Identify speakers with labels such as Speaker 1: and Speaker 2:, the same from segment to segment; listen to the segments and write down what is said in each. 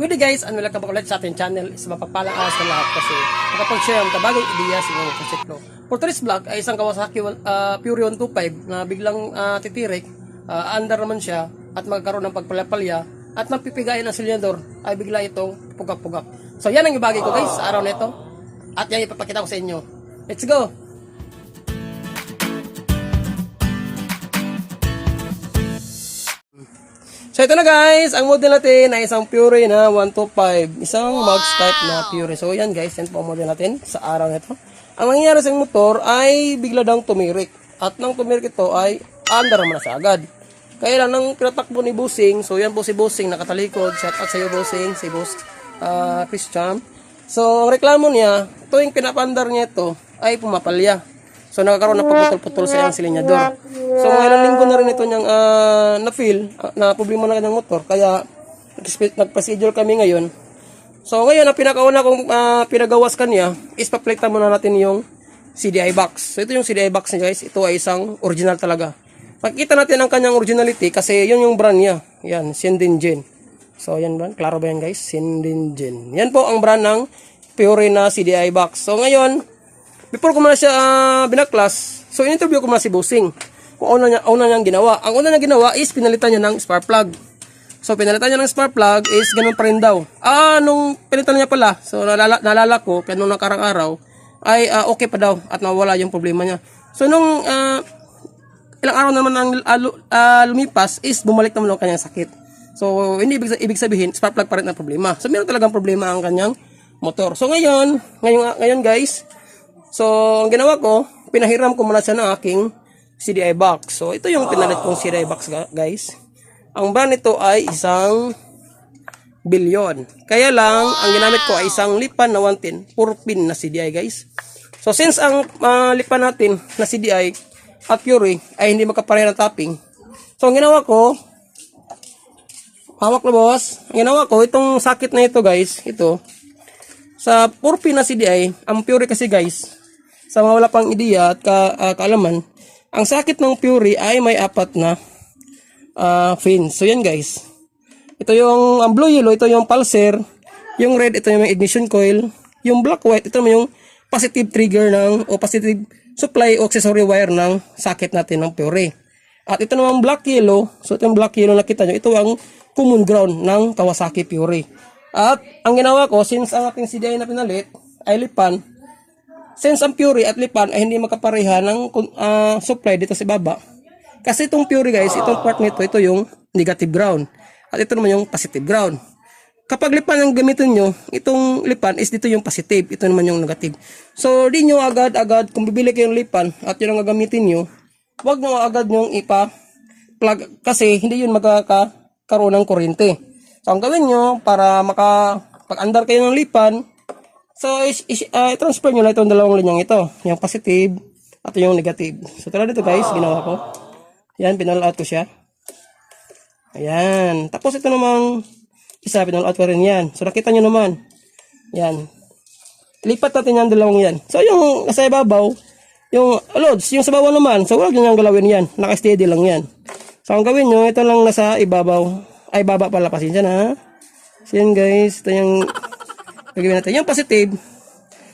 Speaker 1: Pwede guys, ano lang ka ulit sa ating channel is mapagpalang awas sa lahat kasi makapag-share ang kabagong ideya sa inyong konseklo. For today's ay isang Kawasaki uh, Pure 125 na biglang ah, titirik, ah, under naman siya at magkaroon ng pagpalapalya at magpipigayin ang silyador ay bigla itong pugak-pugak. So yan ang ibagi ko guys sa araw na ito at yan ipapakita ko sa inyo. Let's go! So ito na guys, ang model natin ay isang Pure na 125. Isang Max type na Pure. So yan guys, yan po ang model natin sa araw na ito. Ang nangyayari sa motor ay bigla daw tumirik. At nang tumirik ito ay under naman na sa agad. Kaya lang nang pinatakbo ni Busing, so yan po si Busing nakatalikod. Shout out sa iyo Busing, si Boss ah, Christian. So ang reklamo niya, tuwing pinapandar niya ito ay pumapalya. So nakakaroon ng pagputol-putol sa iyang silinyador. So ilang linggo na rin ito niyang ah, na-feel ah, na problema na kanyang motor. Kaya nag- nagpa-schedule kami ngayon. So ngayon, ang pinakauna kong ah, pinagawas kanya is papalitan muna natin yung CDI box. So ito yung CDI box niya guys. Ito ay isang original talaga. Makikita natin ang kanyang originality kasi yun yung brand niya. Yan, Shindingen. So yan brand, klaro ba yan guys? Shindingen. Yan po ang brand ng Pure na CDI box. So ngayon, before ko muna siya ah, binaklas, so in-interview ko muna si Busing. Kung una niya, una niyang ginawa. Ang una niya ginawa is pinalitan niya ng spark plug. So pinalitan niya ng spark plug is ganun pa rin daw. Ah, nung pinalitan niya pala, so nalala, nalala ko, kaya nung nakarang araw, ay ah, okay pa daw at nawala yung problema niya. So nung ah, ilang araw naman ang ah, lumipas is bumalik naman ang kanyang sakit. So hindi ibig, ibig sabihin, spark plug pa rin ang problema. So meron talagang problema ang kanyang motor. So ngayon, ngayon, ngayon guys, So, ang ginawa ko, pinahiram ko muna siya ng aking CDI box. So, ito yung pinalit kong CDI box, guys. Ang brand nito ay isang bilyon. Kaya lang, ang ginamit ko ay isang lipan na 110, puro pin na CDI, guys. So, since ang ah, lipan natin na CDI at Pure ay hindi magkapareha ng topping, so, ang ginawa ko, hawak na boss, ang ginawa ko, itong sakit na ito, guys, ito, sa purpi na CDI, ang Pure kasi guys, sa mga wala pang ideya at ka, ah, kaalaman, ang sakit ng Pure ay may apat na ah, fins. So yan guys. Ito yung ang blue yellow, ito yung pulser, yung red, ito yung ignition coil, yung black white, ito yung positive trigger ng o positive supply o accessory wire ng sakit natin ng Pure. At ito naman black yellow, so ito yung black yellow na kita nyo, ito ang common ground ng Kawasaki Pure. At ang ginawa ko, since ang ating CDI na pinalit ay lipan, since ang Pure at lipan ay hindi magkapareha ng ah, supply dito sa baba, kasi itong Pure guys, itong part nito, ito yung negative ground. At ito naman yung positive ground. Kapag lipan ang gamitin nyo, itong lipan is dito yung positive, ito naman yung negative. So, di nyo agad-agad, kung bibili kayong lipan at yun ang gagamitin nyo, wag nyo agad nyong ipa plug kasi hindi yun magkakaroon ng kuryente. So, ang gawin nyo para maka pag-andar kayo ng lipan, so is, is, ah, transfer nyo lang itong dalawang linyang ito, yung positive at yung negative. So, tara dito guys, ginawa ko. Yan, pinall out ko siya. Ayan. Tapos ito namang isa, pinall out ko rin yan. So, nakita nyo naman. Yan. Lipat natin yan dalawang yan. So, yung nasa ibabaw, yung loads, yung sa bawah naman, so huwag nyo nang galawin yan. Naka-steady lang yan. So, ang gawin nyo, ito lang nasa ibabaw. Ay, baba pala, pasensya na. So, yan guys, ito yung gagawin natin. Yung positive,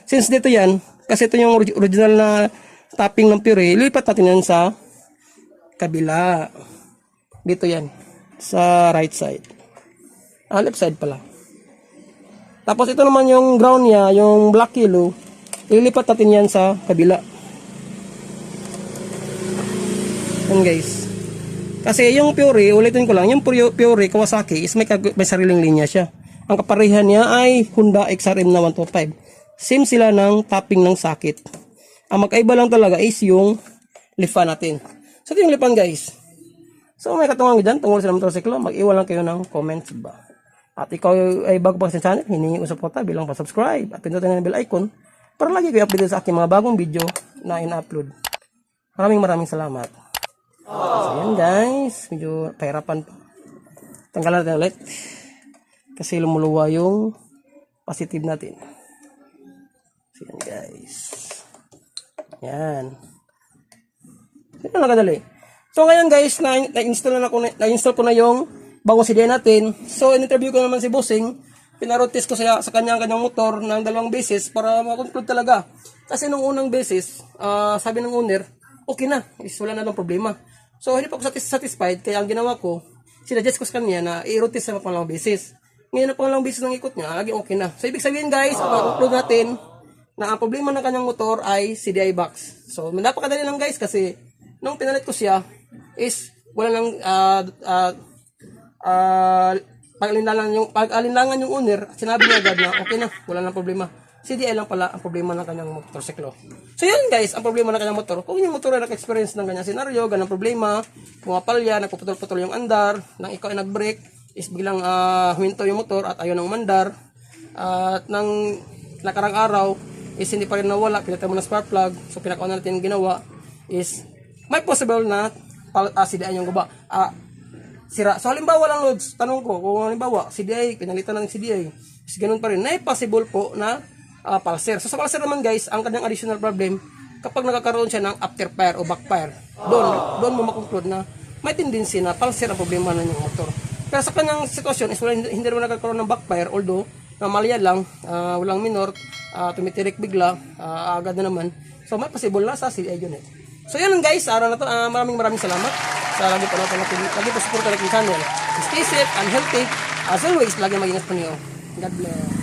Speaker 1: since dito yan, kasi ito yung orig- original na topping ng puree, lipat natin yan sa kabila. Dito yan. Sa right side. Ah, left side pala. Tapos ito naman yung ground niya, yung black yellow. Ililipat natin yan sa kabila. Yan guys. Kasi yung Pure, ulitin ko lang, yung Pure, Pure Kawasaki is may, may sariling linya siya. Ang kaparehan niya ay Honda XRM na 125. Same sila ng topping ng sakit. Ang magkaiba lang talaga is yung lipan natin. So ito yung lipan guys. So may katungan dyan tungkol sa motorsiklo, mag-iwan lang kayo ng comments ba. At ikaw ay bago pa sa channel, hiningi ko suporta bilang pa-subscribe at pindutin ang bell icon para lagi kayo updated sa aking mga bagong video na in-upload. Maraming maraming salamat. So yan guys, medyo pahirapan pa. Tanggalan natin ulit. Kasi lumuluwa yung positive natin. So yan guys. Yan. So yun lang kadali. So ngayon guys, na- na-install na, ako, na- na-install ko na yung bagong CDI natin. So in-interview ko naman si Bossing pinaroad test ko sa, sa kanya ang kanyang motor ng dalawang beses para makonclude talaga. Kasi nung unang beses, ah, sabi ng owner, okay na, is wala na lang problema. So hindi pa ako satis- satisfied, kaya ang ginawa ko, sinadjust ko sa kanya na i-road test sa pangalawang beses. Ngayon na pangalawang beses ng ikot niya, lagi okay na. So ibig sabihin guys, pag-conclude natin, na ang problema ng kanyang motor ay CDI box. So, napakadali lang guys kasi nung pinalit ko siya is wala nang ah ah ah, pag-alinlangan yung pag-alinlangan yung owner, sinabi niya agad na okay na, wala nang problema. CDI lang pala ang problema ng kanyang motorsiklo. So yun guys, ang problema ng kanyang motor. Kung yung motor ay naka-experience ng ganyan senaryo, ganang problema, pumapalya, nagpuputol-putol yung andar, nang ikaw ay nag-brake, is biglang ah, huminto yung motor at ayaw nang umandar, at nang nakarang araw, is hindi pa rin nawala, pinatay mo ng spark plug, so pinakauna natin ginawa, is may possible na pal- ah, CDI yung guba. Ah, sira. So halimbawa lang Lods, tanong ko, kung halimbawa CDI, pinalitan ng CDI, is ganun pa rin, na possible po na ah, pulser. So sa pulser naman guys, ang kanyang additional problem, kapag nagkakaroon siya ng afterfire o backfire, doon, doon mo makonclude na may tendency na pulser ang problema ng yung motor. Pero sa kanyang sitwasyon is wala, hindi, naman nagkakaroon ng backfire, although namalya lang, ah, walang minor, ah, tumitirik bigla, ah, agad na naman. So may possible na sa CDI unit. So lang guys, araw na to, ah, maraming maraming salamat sa lagi pa natin natin, lagi pa support natin channel. Stay safe and healthy. As always, lagi mag-ingat po. God bless.